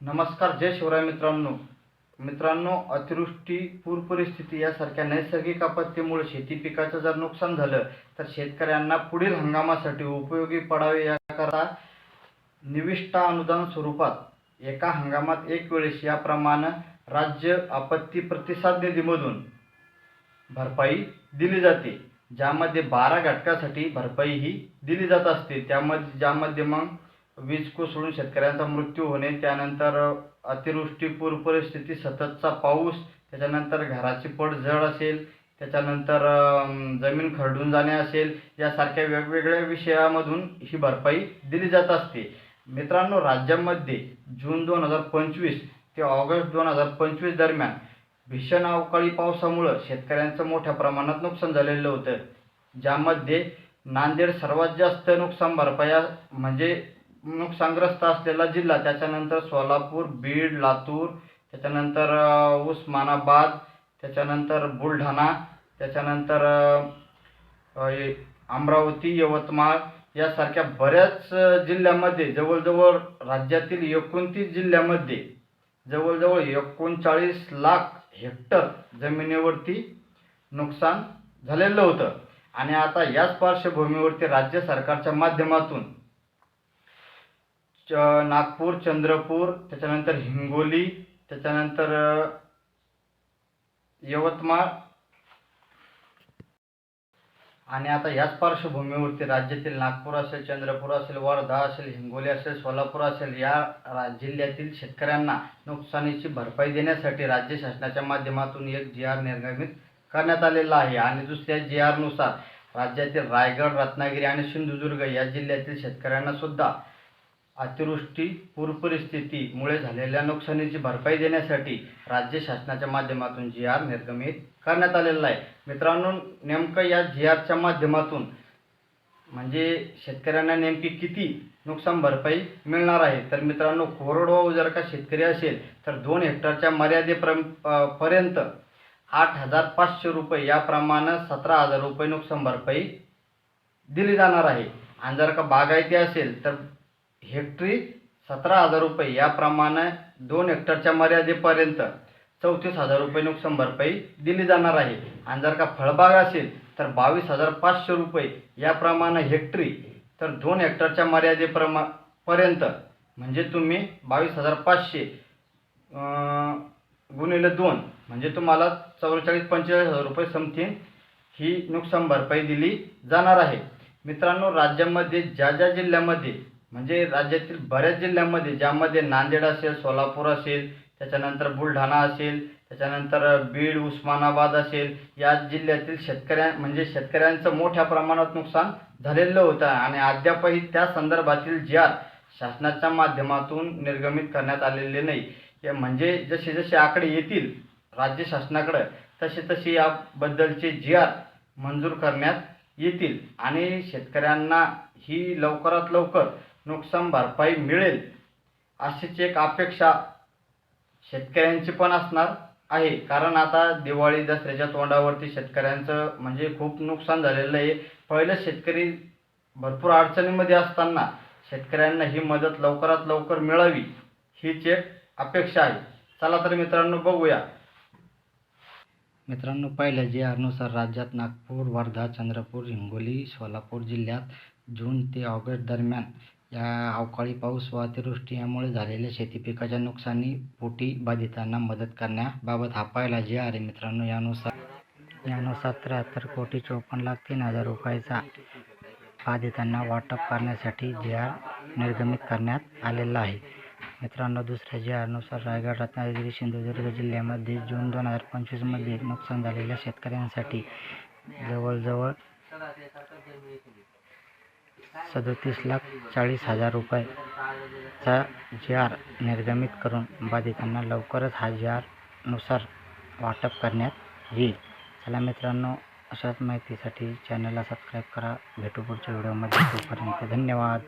नमस्कार जय शिवराय मित्रांनो. मित्रांनो अतिवृष्टी पूर परिस्थिती यासारख्या नैसर्गिक आपत्तीमुळे शेती पिकाचं जर नुकसान झालं तर शेतकऱ्यांना पुढील हंगामासाठी उपयोगी पडावे याकरता निविष्ठा अनुदान स्वरूपात एका हंगामात एक वेळेस याप्रमाणे राज्य आपत्ती प्रतिसाद निधीमधून भरपाई दिली जाते. ज्यामध्ये बारा घटकासाठी भरपाई ही दिली जात असते. त्यामध्ये ज्यामध्ये मग वीज कोसळून शेतकऱ्यांचा मृत्यू होणे त्यानंतर अतिवृष्टी पूर परिस्थिती सततचा पाऊस त्याच्यानंतर घराची पडझड असेल त्याच्यानंतर जमीन खरडून जाणे असेल यासारख्या वेगवेगळ्या विषयामधून ही भरपाई दिली जात असते. मित्रांनो राज्यामध्ये जून दोन हजार पंचवीस ते ऑगस्ट दोन हजार पंचवीस दरम्यान भीषण अवकाळी पावसामुळं शेतकऱ्यांचं मोठ्या प्रमाणात नुकसान झालेलं होतं. ज्यामध्ये नांदेड सर्वात जास्त नुकसान भरपाया म्हणजे नुकसानग्रस्त असलेला जिल्हा त्याच्यानंतर सोलापूर बीड लातूर त्याच्यानंतर उस्मानाबाद त्याच्यानंतर बुलढाणा त्याच्यानंतर अमरावती यवतमाळ यासारख्या बऱ्याच जिल्ह्यामध्ये जवळजवळ राज्यातील एकोणतीस जिल्ह्यामध्ये जवळजवळ एकोणचाळीस लाख हेक्टर जमिनीवरती नुकसान झालेलं होतं. आणि आता याच पार्श्वभूमीवरती राज्य सरकारच्या माध्यमातून च- नागपूर चंद्रपूर त्याच्यानंतर हिंगोली त्याच्यानंतर यवतमाळ. आणि आता याच पार्श्वभूमीवरती राज्यातील नागपूर असेल चंद्रपूर असेल वर्धा असेल हिंगोली असेल सोलापूर असेल या रा- जिल्ह्यातील शेतकऱ्यांना नुकसानीची भरपाई देण्यासाठी राज्य शासनाच्या माध्यमातून एक जी आर निर्गमित करण्यात आलेला आहे. आणि दुसऱ्या जी आरनुसार राज्यातील रायगड रत्नागिरी आणि सिंधुदुर्ग या जिल्ह्यातील शेतकऱ्यांना सुद्धा अतिवृष्टी पूर परिस्थितीमुळे झालेल्या नुकसानीची भरपाई देण्यासाठी राज्य शासनाच्या माध्यमातून जी आर निर्गमित करण्यात आलेला आहे. मित्रांनो नेमकं या जी आरच्या माध्यमातून म्हणजे शेतकऱ्यांना नेमकी किती नुकसान भरपाई मिळणार आहे? तर मित्रांनो कोरडवाहू जर का शेतकरी असेल तर दोन हेक्टरच्या मर्यादेप्र पर्यंत आठ हजार पाचशे रुपये याप्रमाणे सतरा हजार रुपये नुकसान भरपाई दिली जाणार आहे. आणि जर का बागायती असेल तर हेक्टरी सतरा हजार रुपये. याप्रमाणे दोन हेक्टरच्या मर्यादेपर्यंत चौतीस हजार रुपये नुकसान भरपाई दिली जाणार आहे. आणि जर का फळबाग असेल तर बावीस हजार पाचशे रुपये. याप्रमाणे हेक्टरी तर दोन हेक्टरच्या मर्यादेप्रमा पर्यंत म्हणजे तुम्ही बावीस हजार पाचशे गुणिले दोन म्हणजे तुम्हाला चौवेचाळीस पंचेचाळीस हजार रुपये समथिंग ही नुकसान भरपाई दिली जाणार आहे. मित्रांनो राज्यामध्ये ज्या ज्या जिल्ह्यामध्ये म्हणजे राज्यातील बऱ्याच जिल्ह्यामध्ये ज्यामध्ये नांदेड असेल सोलापूर असेल त्याच्यानंतर बुलढाणा असेल त्याच्यानंतर बीड उस्मानाबाद असेल या जिल्ह्यातील शेतकऱ्या म्हणजे शेतकऱ्यांचं मोठ्या प्रमाणात नुकसान झालेलं होतं. आणि अद्यापही त्या संदर्भातील ज्यात शासनाच्या माध्यमातून निर्गमित करण्यात आलेले नाही. हे म्हणजे जसे जसे आकडे येतील राज्य शासनाकडं तसे तसे याबद्दलचे जी आर मंजूर करण्यात येतील. आणि शेतकऱ्यांना ही लवकरात लवकर नुकसान भरपाई मिळेल अशीच एक अपेक्षा शेतकऱ्यांची पण असणार आहे. कारण आता दिवाळी दसऱ्याच्या तोंडावरती शेतकऱ्यांचं म्हणजे खूप नुकसान झालेलं आहे. पहिलं शेतकरी भरपूर अडचणीमध्ये असताना शेतकऱ्यांना ही मदत लवकरात लवकर मिळावी हीच एक अपेक्षा आहे. चला तर मित्रांनो बघूया. मित्रांनो पहिल्या जे अनुसार राज्यात नागपूर वर्धा चंद्रपूर हिंगोली सोलापूर जिल्ह्यात जून ते ऑगस्ट दरम्यान या अवकाळी पाऊस व अतिवृष्टी यामुळे झालेल्या शेती पिकाच्या नुकसानी पोटी बाधितांना मदत करण्याबाबत हा पाहिला जे आर आहे मित्रांनो. यानुसार यानुसार त्र्याहत्तर कोटी चोपन्न लाख तीन हजार रुपयाचा बाधितांना वाटप करण्यासाठी जे आर निर्गमित करण्यात आलेला आहे. मित्रांनो दुसऱ्या जे आरनुसार रायगड रत्नागिरी सिंधुदुर्ग जिल्ह्यामध्ये जून दोन हजार पंचवीसमध्ये नुकसान झालेल्या शेतकऱ्यांसाठी जवळजवळ सदोतीस लाख चाळीस हजार रुपयाचा जी आर निर्गमित करून बाधितांना लवकरच हा जी आरनुसार वाटप करण्यात येईल. चला मित्रांनो अशाच माहितीसाठी चॅनलला सबस्क्राईब करा. भेटू पुढच्या व्हिडिओमध्ये तोपर्यंत धन्यवाद.